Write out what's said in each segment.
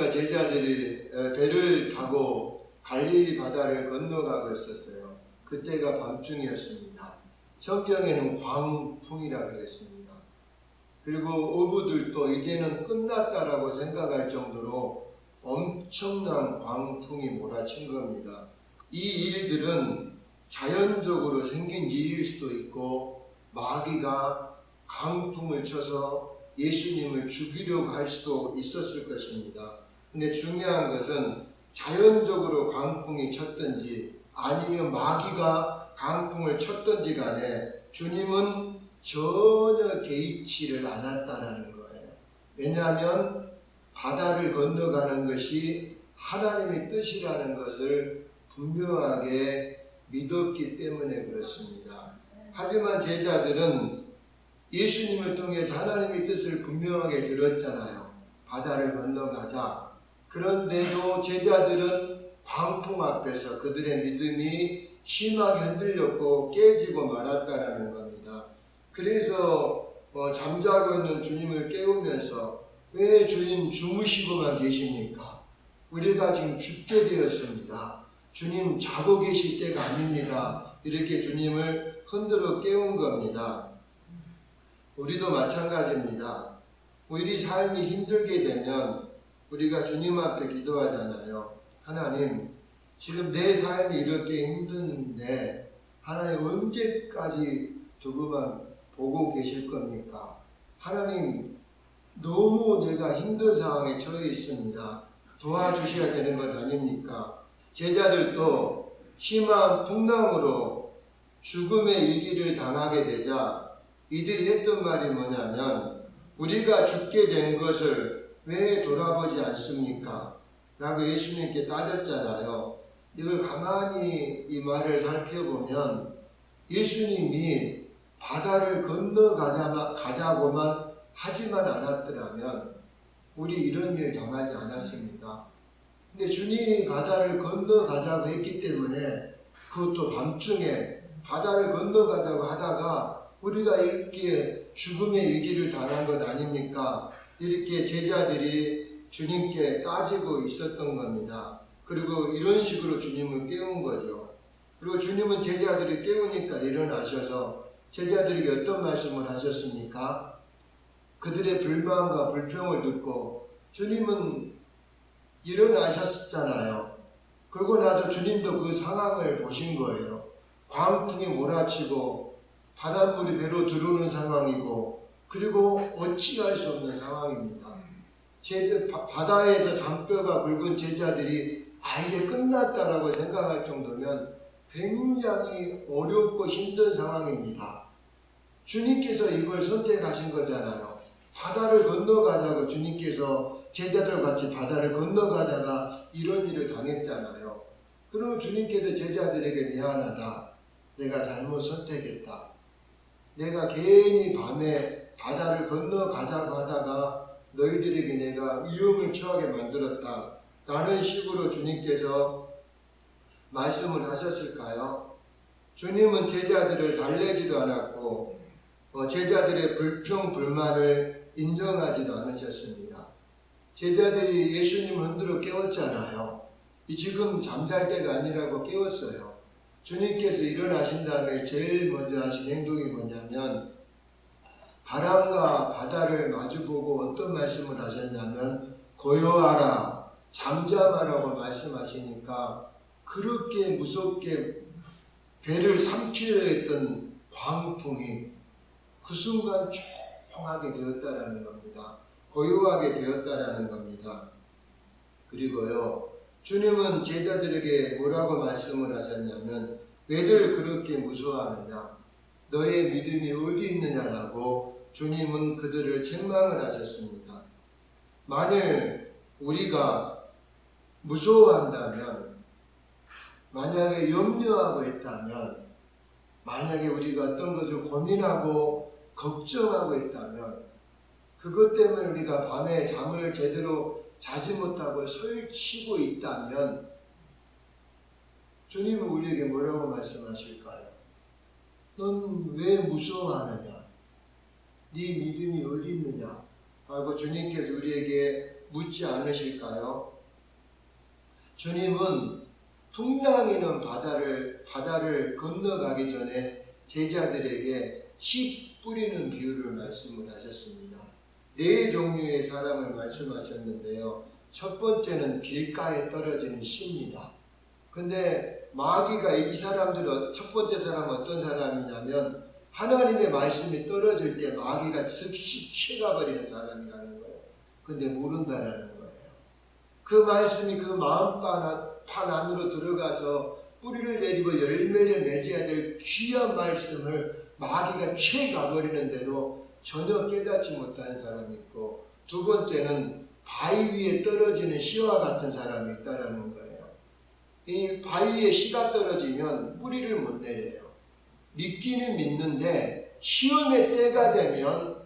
예수님과 제자들이 어, 배를 타고 갈릴리 바다를 건너가고 있었어요. 그때가 밤중이었습니다. 성경에는 광풍이라 그랬습니다. 그리고 어부들도 이제는 끝났다라고 생각할 정도로 엄청난 광풍이 몰아친 겁니다. 이 일들은 자연적으로 생긴 일일 수도 있고 마귀가 강풍을 쳐서 예수님을 죽이려고 할 수도 있었을 것입니다. 근데 중요한 것은 자연적으로 강풍이 쳤든지 아니면 마귀가 강풍을 쳤든지 간에 주님은 전혀 개의치를 않았다는 거예요. 왜냐하면 바다를 건너가는 것이 하나님의 뜻이라는 것을 분명하게 믿었기 때문에 그렇습니다. 하지만 제자들은 예수님을 통해 하나님의 뜻을 분명하게 들었잖아요. 바다를 건너가자. 그런데도 제자들은 광풍 앞에서 그들의 믿음이 심하게 흔들렸고 깨지고 말았다라는 겁니다. 그래서 어, 잠자고 있는 주님을 깨우면서 왜 주님 주무시고만 계십니까? 우리가 지금 죽게 되었습니다. 주님 자고 계실 때가 아닙니다. 이렇게 주님을 흔들어 깨운 겁니다. 우리도 마찬가지입니다. 우리 삶이 힘들게 되면 우리가 주님 앞에 기도하잖아요. 하나님, 지금 내 삶이 이렇게 힘드는데 하나님 언제까지 두고만 보고 계실 겁니까? 하나님, 너무 내가 힘든 상황에 처해 있습니다. 도와주셔야 되는 것 아닙니까? 제자들도 심한 풍랑으로 죽음의 위기를 당하게 되자 이들이 했던 말이 뭐냐면 우리가 죽게 된 것을 왜 돌아보지 않습니까? 라고 예수님께 따졌잖아요. 이걸 가만히 이 말을 살펴보면 예수님이 바다를 건너가자고만 하지만 않았더라면 우리 이런 일 당하지 않았습니다. 근데 주님이 바다를 건너가자고 했기 때문에 그것도 밤중에 바다를 건너가자고 하다가 우리가 이렇게 죽음의 위기를 당한 것 아닙니까? 이렇게 제자들이 주님께 따지고 있었던 겁니다. 그리고 이런 식으로 주님을 깨운 거죠. 그리고 주님은 제자들이 깨우니까 일어나셔서 제자들에게 어떤 말씀을 하셨습니까? 그들의 불만과 불평을 듣고 주님은 일어나셨잖아요. 그러고 나서 주님도 그 상황을 보신 거예요. 광풍이 몰아치고 바닷물이 배로 들어오는 상황이고 그리고 어찌할 수 없는 상황입니다. 제, 바, 바다에서 잔뼈가 굵은 제자들이 아 이제 끝났다라고 생각할 정도면 굉장히 어렵고 힘든 상황입니다. 주님께서 이걸 선택하신 거잖아요. 바다를 건너가자고 주님께서 제자들 같이 바다를 건너가다가 이런 일을 당했잖아요. 그러면 주님께서 제자들에게 미안하다. 내가 잘못 선택했다. 내가 괜히 밤에 바다를 건너가자고 하다가 너희들에게 내가 위험을 처하게 만들었다. 라는 식으로 주님께서 말씀을 하셨을까요? 주님은 제자들을 달래지도 않았고 어, 제자들의 불평 불만을 인정하지도 않으셨습니다. 제자들이 예수님 흔들어 깨웠잖아요. 이 지금 잠잘 때가 아니라고 깨웠어요. 주님께서 일어나신 다음에 제일 먼저 하신 행동이 뭐냐면 바람과 바다를 마주보고 어떤 말씀을 하셨냐면 고요하라 잠잠하라고 말씀하시니까 그렇게 무섭게 배를 삼키려 했던 광풍이 그 순간 조용하게 되었다라는 겁니다. 고요하게 되었다라는 겁니다. 그리고요, 주님은 제자들에게 뭐라고 말씀을 하셨냐면, 왜들 그렇게 무서워하느냐? 너의 믿음이 어디 있느냐라고 주님은 그들을 책망을 하셨습니다. 만일 우리가 무서워한다면, 만약에 염려하고 있다면, 만약에 우리가 어떤 것을 고민하고 걱정하고 있다면, 그것 때문에 우리가 밤에 잠을 제대로 자지 못하고 설치고 있다면 주님은 우리에게 뭐라고 말씀하실까요? 넌 왜 무서워하느냐? 네 믿음이 어디 있느냐? 하고 주님께서 우리에게 묻지 않으실까요? 주님은 풍랑이는 바다를 바다를 건너가기 전에 제자들에게 씨 뿌리는 비유를 말씀을 하셨습니다. 네 종류의 사람을 말씀하셨는데요. 첫 번째는 길가에 떨어지는 씨입니다. 근데 마귀가 이 사람들은 첫 번째 사람은 어떤 사람이냐면 하나님의 말씀이 떨어질 때 마귀가 즉시 취가버리는 사람이라는 거예요. 근데 모른다라는 거예요. 그 말씀이 그 마음판 판 안으로 들어가서 뿌리를 내리고 열매를 맺어야 될 귀한 말씀을 마귀가 취가버리는 대로 전혀 깨닫지 못하는 사람이 있고 두 번째는 바위 위에 떨어지는 씨와 같은 사람이 있다라는 거예요. 이 바위에 씨가 떨어지면 뿌리를 못 내려요. 믿기는 믿는데 시험의 때가 되면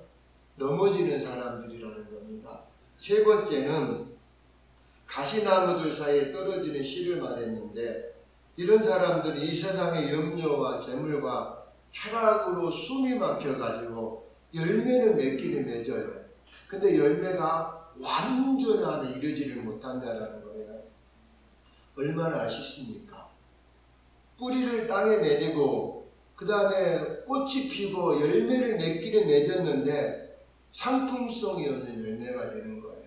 넘어지는 사람들이라는 겁니다. 세 번째는 가시나무들 사이에 떨어지는 씨를 말했는데 이런 사람들은 이 세상의 염려와 재물과 쾌락으로 숨이 막혀가지고 열매는 맺기는 맺어요. 근데 열매가 완전하게 이루지를 못한다는 거예요. 얼마나 아쉽습니까? 뿌리를 땅에 내리고 그 다음에 꽃이 피고 열매를 맺기를 맺었는데 상품성이 없는 열매가 되는 거예요.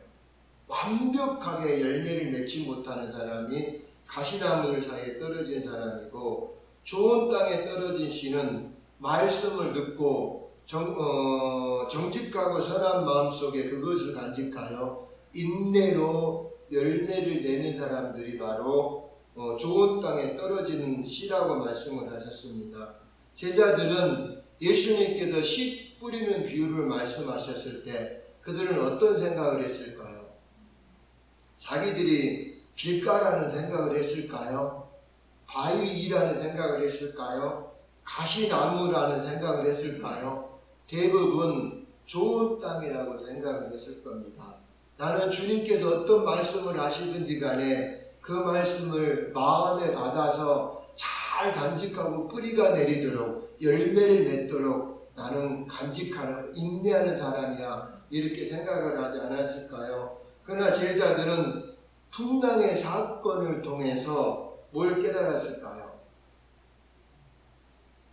완벽하게 열매를 맺지 못하는 사람이 가시나무들 사이에 떨어진 사람이고 좋은 땅에 떨어진 씨는 말씀을 듣고 정, 어, 정직하고 선한 마음 속에 그것을 간직하여 인내로 열매를 내는 사람들이 바로 어, 좋은 땅에 떨어지는 씨라고 말씀을 하셨습니다. 제자들은 예수님께서 씨 뿌리는 비유를 말씀하셨을 때 그들은 어떤 생각을 했을까요? 자기들이 길가라는 생각을 했을까요? 바위라는 생각을 했을까요? 가시나무라는 생각을 했을까요? 대부분 좋은 땅이라고 생각을 했을 겁니다. 나는 주님께서 어떤 말씀을 하시든지 간에 그 말씀을 마음에 받아서 잘 간직하고 뿌리가 내리도록 열매를 맺도록 나는 간직하는 인내하는 사람이야 이렇게 생각을 하지 않았을까요? 그러나 제자들은 풍랑의 사건을 통해서 뭘 깨달았을까요?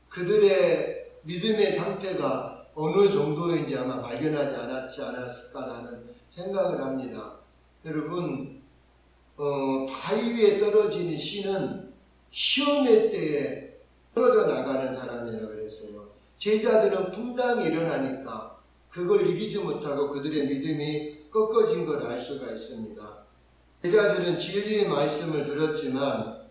그들의 믿음의 상태가 어느 정도인지 아마 발견하지 않았지 않았을까라는 생각을 합니다. 여러분, 어, 바위 위에 떨어지는 씨는 시험의 때에 떨어져 나가는 사람이라고 그랬어요. 제자들은 풍랑이 일어나니까 그걸 이기지 못하고 그들의 믿음이 꺾어진 걸 알 수가 있습니다. 제자들은 진리의 말씀을 들었지만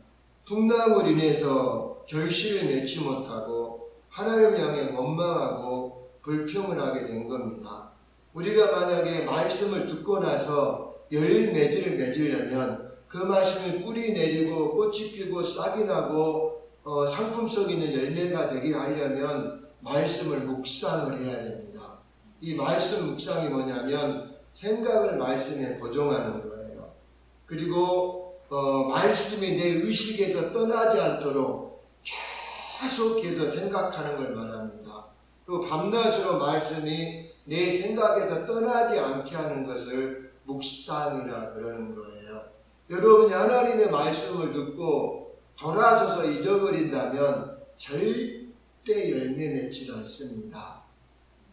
풍랑으로 인해서 결실을 맺지 못하고 하나님을 향해 원망하고 불평을 하게 된 겁니다. 우리가 만약에 말씀을 듣고 나서 열매지를 맺으려면 그 말씀을 뿌리 내리고 꽃이 피고 싹이 나고 어, 상품성 있는 열매가 되게 하려면 말씀을 묵상을 해야 됩니다. 이 말씀 묵상이 뭐냐면 생각을 말씀에 보정하는 거예요. 그리고 어, 말씀이 내 의식에서 떠나지 않도록 계속해서 생각하는 걸 말합니다. 또 밤낮으로 말씀이 내 생각에서 떠나지 않게 하는 것을 묵상이라 그러는 거예요. 여러분이 하나님의 말씀을 듣고 돌아서서 잊어버린다면 절대 열매 맺지 않습니다.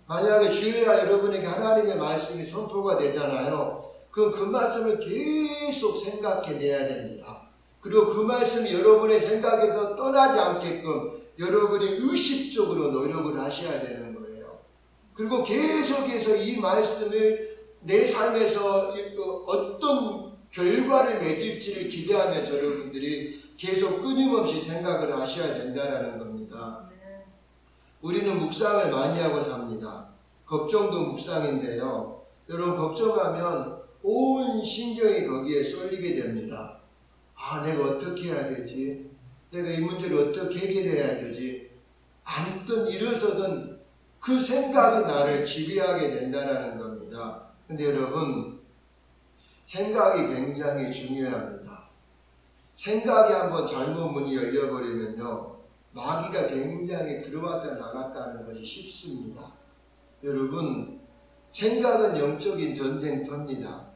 만약에 주일날 여러분에게 하나님의 말씀이 선포가 되잖아요. 그, 그 말씀을 계속 생각해내야 됩니다. 그리고 그 말씀이 여러분의 생각에서 떠나지 않게끔 여러분이 의식적으로 노력을 하셔야 되는 거예요. 그리고 계속해서 이 말씀을 내 삶에서 어떤 결과를 맺을지를 기대하면서 여러분들이 계속 끊임없이 생각을 하셔야 된다는 겁니다. 우리는 묵상을 많이 하고 삽니다. 걱정도 묵상인데요. 여러분 걱정하면 온 신경이 거기에 쏠리게 됩니다. 아, 내가 어떻게 해야 되지? 내가 이 문제를 어떻게 해결해야 되지? 앉든 일어서든 그 생각이 나를 지배하게 된다는 겁니다. 근데 여러분, 생각이 굉장히 중요합니다. 생각이 한번 잘못 문이 열려버리면요, 마귀가 굉장히 들어왔다 나갔다 하는 것이 쉽습니다. 여러분, 생각은 영적인 전쟁터입니다.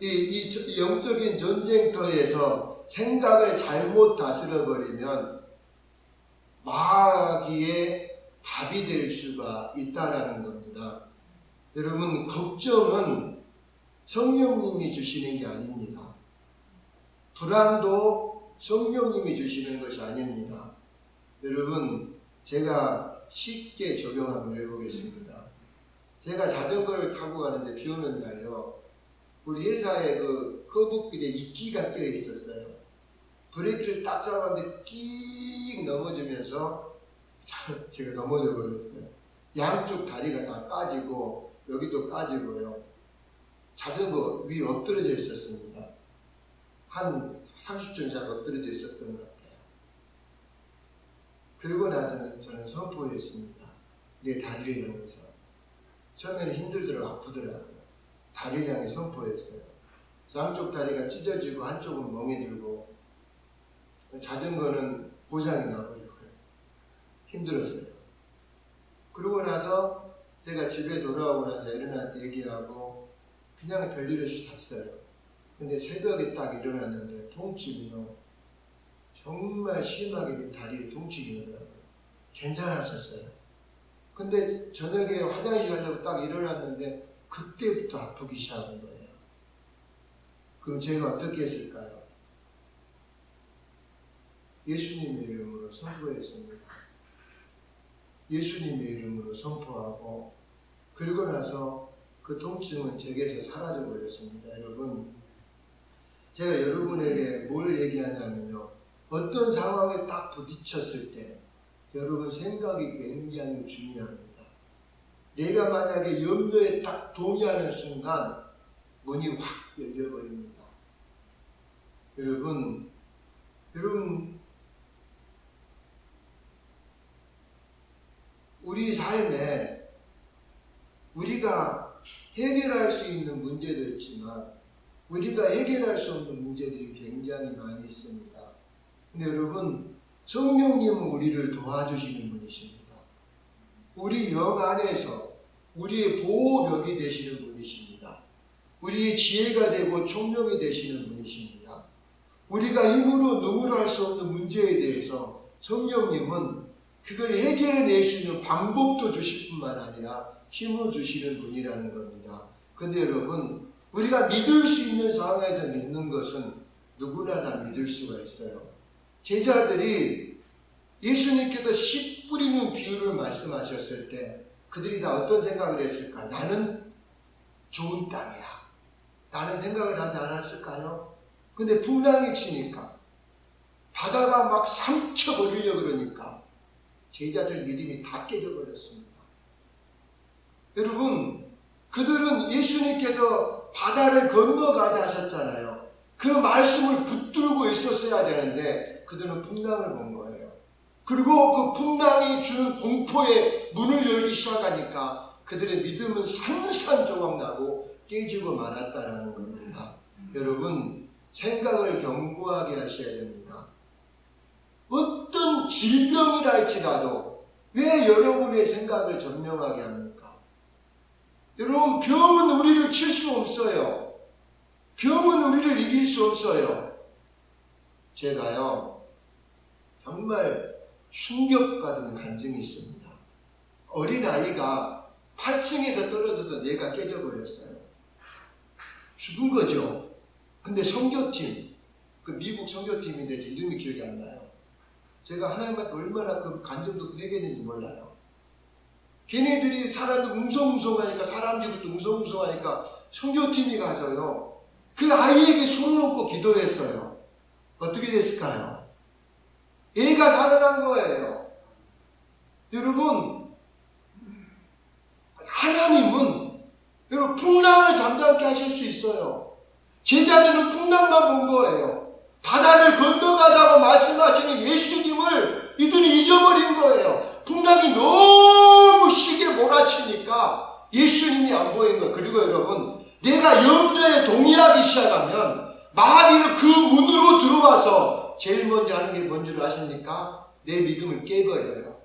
이, 이 영적인 전쟁터에서 생각을 잘못 다스려 버리면 마귀의 밥이 될 수가 있다라는 겁니다. 여러분 걱정은 성령님이 주시는 게 아닙니다. 불안도 성령님이 주시는 것이 아닙니다. 여러분 제가 쉽게 적용 한번 해보겠습니다. 제가 자전거를 타고 가는데 비 오는 날요. 우리 회사에 그 커브길에 이끼가 껴 있었어요. 브레이크를 딱 잡았는데 끽 넘어지면서 자- 제가 넘어져 버렸어요. 양쪽 다리가 다 까지고 여기도 까지고요. 자전거 위에 엎드려져 있었습니다. 한 30분 이상 엎드려져 있었던 것 같아요. 그러고 나서는 저는 선포했습니다. 내 다리를 향해서. 처음에는 힘들더라고 아프더라고요. 다리를 향해 선포했어요. 양쪽 다리가 찢어지고 한쪽은 멍해들고 자전거는 고장이 나버리고요. 힘들었어요. 그러고 나서 제가 집에 돌아오고 나서 에르나한테 얘기하고 그냥 별일 없이 잤어요. 근데 새벽에 딱 일어났는데 통증이요. 정말 심하게 내 다리에 통증이 오더라고요. 괜찮았었어요. 근데 저녁에 화장실 가려고 딱 일어났는데 그때부터 아프기 시작한 거예요. 그럼 제가 어떻게 했을까요? 예수님의 이름으로 선포했습니다. 예수님의 이름으로 선포하고 그리고 나서 그 통증은 제게서 사라져 버렸습니다. 여러분, 제가 여러분에게 뭘 얘기하냐면요. 어떤 상황에 딱 부딪혔을 때 여러분 생각이 굉장히 중요합니다. 내가 만약에 염려에 딱 동의하는 순간 문이 확 열려버립니다. 여러분, 여러분, 우리 삶에 우리가 해결할 수 있는 문제도 있지만 우리가 해결할 수 없는 문제들이 굉장히 많이 있습니다. 근데 여러분, 성령님은 우리를 도와주시는 분이십니다. 우리 영 안에서 우리의 보호벽이 되시는 분이십니다. 우리의 지혜가 되고 총명이 되시는 분이십니다. 우리가 힘으로 능으로 할 수 없는 문제에 대해서 성령님은 그걸 해결해낼 수 있는 방법도 주실 뿐만 아니라 힘을 주시는 분이라는 겁니다. 근데 여러분, 우리가 믿을 수 있는 상황에서 믿는 것은 누구나 다 믿을 수가 있어요. 제자들이 예수님께서 씨 뿌리는 비유를 말씀하셨을 때 그들이 다 어떤 생각을 했을까? 나는 좋은 땅이야. 라는 생각을 하지 않았을까요? 근데 풍랑이 치니까 바다가 막 삼켜버리려 그러니까 제자들 믿음이 다 깨져버렸습니다. 여러분, 그들은 예수님께서 바다를 건너가자 하셨잖아요. 그 말씀을 붙들고 있었어야 되는데 그들은 풍랑을 본 거예요. 그리고 그 풍랑이 주는 공포에 문을 열기 시작하니까 그들의 믿음은 산산조각 나고 깨지고 말았다는 겁니다. 여러분, 생각을 견고하게 하셔야 됩니다. 어떤 질병이라 할지라도 왜 여러분의 생각을 전명하게 합니까? 여러분, 병은 우리를 칠 수 없어요. 병은 우리를 이길 수 없어요. 제가요, 정말 충격받은 간증이 있습니다. 어린아이가 8층에서 떨어져서 뇌가 깨져버렸어요. 죽은 거죠. 근데 성교팀, 그 미국 성교팀인데 이름이 기억이 안 나요. 제가 하나님한테 얼마나 그 간증도 회개했는지 몰라요. 걔네들이 사람들 웅성웅성하니까 사람들도 웅성웅성하니까 성교팀이 가서요. 그 아이에게 손을 놓고 기도했어요. 어떻게 됐을까요? 애가 살아난 거예요. 여러분, 하나님은 여러분 풍랑을 잠잠케 하실 수 있어요. 제자들은 풍랑만 본 거예요. 바다를 건너가다고 말씀하시는 예수님 을 이들이 잊어버린 거예요. 풍랑이 너무 시게 몰아치니까 예수님이 안 보이는 거예요. 그리고 여러분, 내가 염려에 동의하기 시작하면 마귀는 그 문으로 들어와서 제일 먼저 하는 게 뭔지 아십니까? 내 믿음을 깨버려요.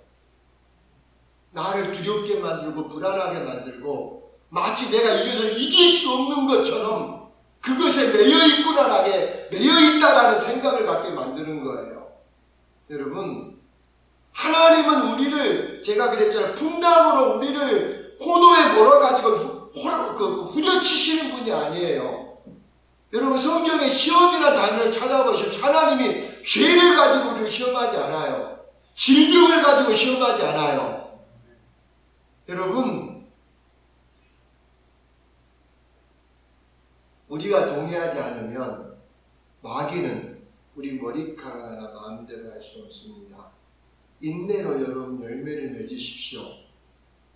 나를 두렵게 만들고 불안하게 만들고 마치 내가 이것을 이길 수 없는 것처럼 그것에 매여 있구나라게 매여 있다라는 생각을 갖게 만드는 거예요. 여러분, 하나님은 우리를 제가 그랬잖아요. 풍랑으로 우리를 코너에 몰아가지고 후- 호- 그 후려치시는 분이 아니에요. 여러분 성경에 시험이라는 단어를 찾아보시면 하나님이 죄를 가지고 우리를 시험하지 않아요. 질병을 가지고 시험하지 않아요. 여러분 우리가 동의하지 않으면 마귀는 우리 머리카락 하나 마음대로 할 수 없습니다. 인내로 여러분 열매를 맺으십시오.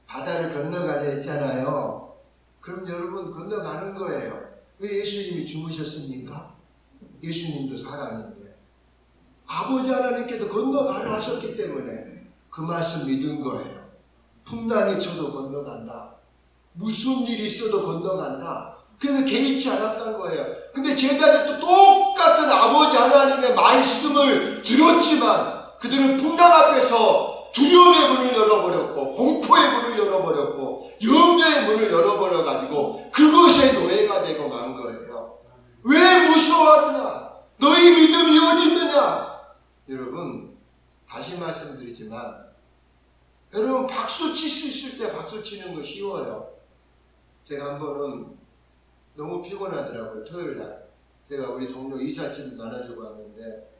바다를 건너가자 했잖아요. 그럼 여러분 건너가는 거예요. 왜 예수님이 주무셨습니까? 예수님도 사람인데 아버지 하나님께서 건너가라 하셨기 때문에 그 말씀 믿은 거예요. 풍랑이 쳐도 건너간다. 무슨 일이 있어도 건너간다. 그래서 개의치 않았던 거예요. 근데 제자들도 똑같은 아버지 하나님의 말씀을 들었지만 그들은 풍랑 앞에서 두려움의 문을 열어버렸고 공포의 문을 열어버렸고 염려의 문을 열어버려가지고 그것에 노예가 되고 만 거예요. 왜 무서워하느냐? 너희 믿음이 어디 있느냐? 여러분 다시 말씀드리지만 여러분 박수 있을 때 박수 치는 거 쉬워요. 제가 한 번은 너무 피곤하더라고요. 토요일 날 제가 우리 동료 이삿짐 나눠주고 왔는데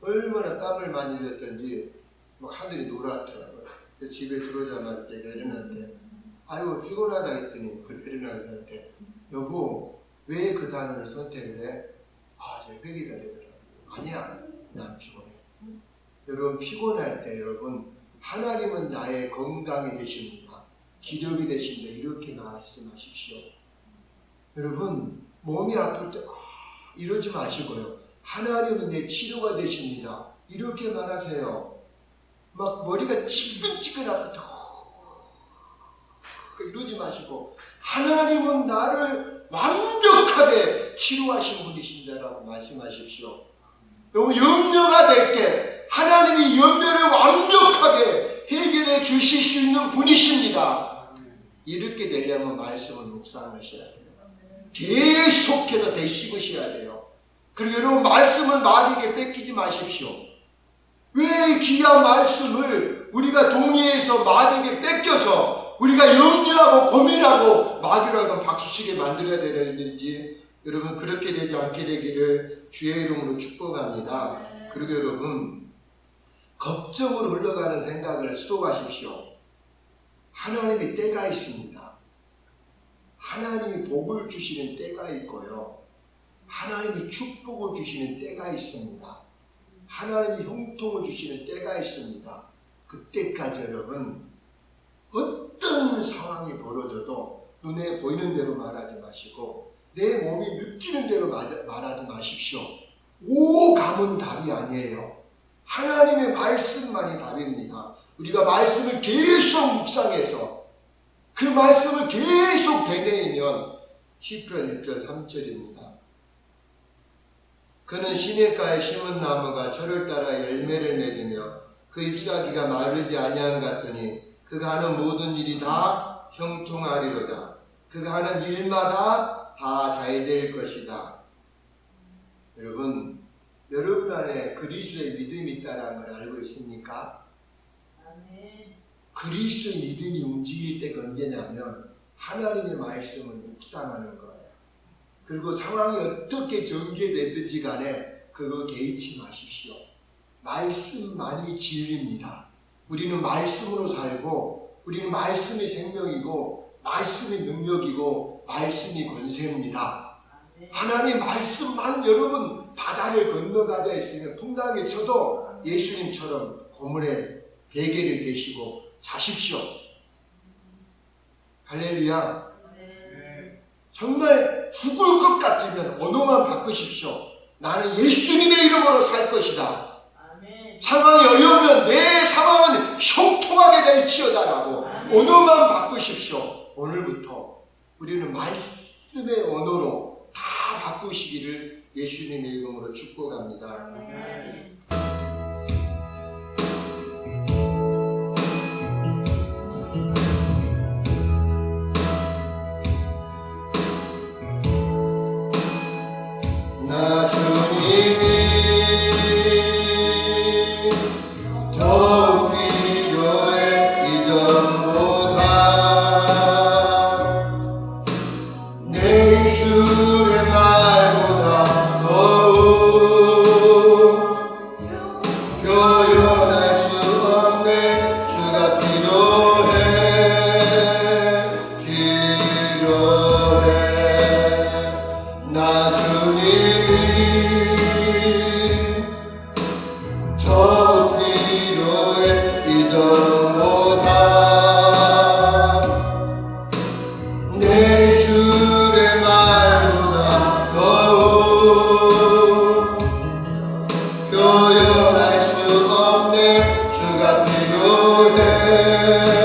얼마나 땀을 많이 흘렸던지 막 하늘이 노랗더라고요. 집에 들어오자마자 일어났는데 아이고 피곤하다 했더니 그 일어나는데 여보 왜 그 단어를 선택을 해? 아, 제 회개가 되더라고요. 아니야, 난 피곤해. 여러분 피곤할 때 여러분 하나님은 나의 건강이 되십니다. 기력이 되십니다. 이렇게 말씀하십시오. 여러분 몸이 아플 때 아, 이러지 마시고요. 하나님은 내 치료가 되십니다. 이렇게 말하세요. 막 머리가 아플 때 어, 이러지 마시고 하나님은 나를 완벽하게 치료하신 분이신다라고 말씀하십시오. 너무 염려가 될 때 하나님이 염려를 완벽하게 해결해 주실 수 있는 분이십니다. 이렇게 되려면 말씀을 묵상하셔야 돼요. 계속해서 되씹으셔야 돼요. 그리고 여러분 말씀을 마귀에게 뺏기지 마십시오. 왜 귀한 말씀을 우리가 동의해서 마귀에게 뺏겨서 우리가 염려하고 고민하고 마귀라고 박수치게 만들어야 되는지 여러분 그렇게 되지 않게 되기를 주의 이름으로 축복합니다. 그리고 여러분 걱정으로 흘러가는 생각을 수도하십시오. 하나님의 때가 있습니다. 하나님이 복을 주시는 때가 있고요. 하나님이 축복을 주시는 때가 있습니다. 하나님이 형통을 주시는 때가 있습니다. 그때까지 여러분 어떤 상황이 벌어져도 눈에 보이는 대로 말하지 마시고 내 몸이 느끼는 대로 말- 말하지 마십시오. 오감은 답이 아니에요. 하나님의 말씀만이 답입니다. 우리가 말씀을 계속 묵상해서 그 말씀을 계속 되뇌이면 시편 1편 3절입니다. 그는 시냇가에 심은 나무가 철을 따라 열매를 맺으며 그 잎사귀가 마르지 아니한 같으니 그가 하는 모든 일이 다 형통하리로다. 그가 하는 일마다 다 잘 될 것이다. 여러분, 여러분 안에 그리스도의 믿음이 있다는 걸 알고 있습니까? 그리스도의 믿음이 움직일 때가 언제냐면 하나님의 말씀을 묵상하는 거예요. 그리고 상황이 어떻게 전개되든지 간에 그거 개의치 마십시오. 말씀만이 진리입니다. 우리는 말씀으로 살고 우리는 말씀이 생명이고 말씀이 능력이고 말씀이 권세입니다. 하나님 말씀만 여러분 바다를 건너가자 했으면 풍랑에 쳐도 예수님처럼 고물에 베개를 대시고 자십시오. 할렐루야. 정말 죽을 것 같으면 언어만 바꾸십시오. 나는 예수님의 이름으로 살 것이다. 상황이 어려우면 내 상황은 형통하게 될 지어다라고 언어만 바꾸십시오. 오늘부터 우리는 말씀의 언어로 다 바꾸시기를 예수님의 이름으로 축복합니다. 나 Yeah.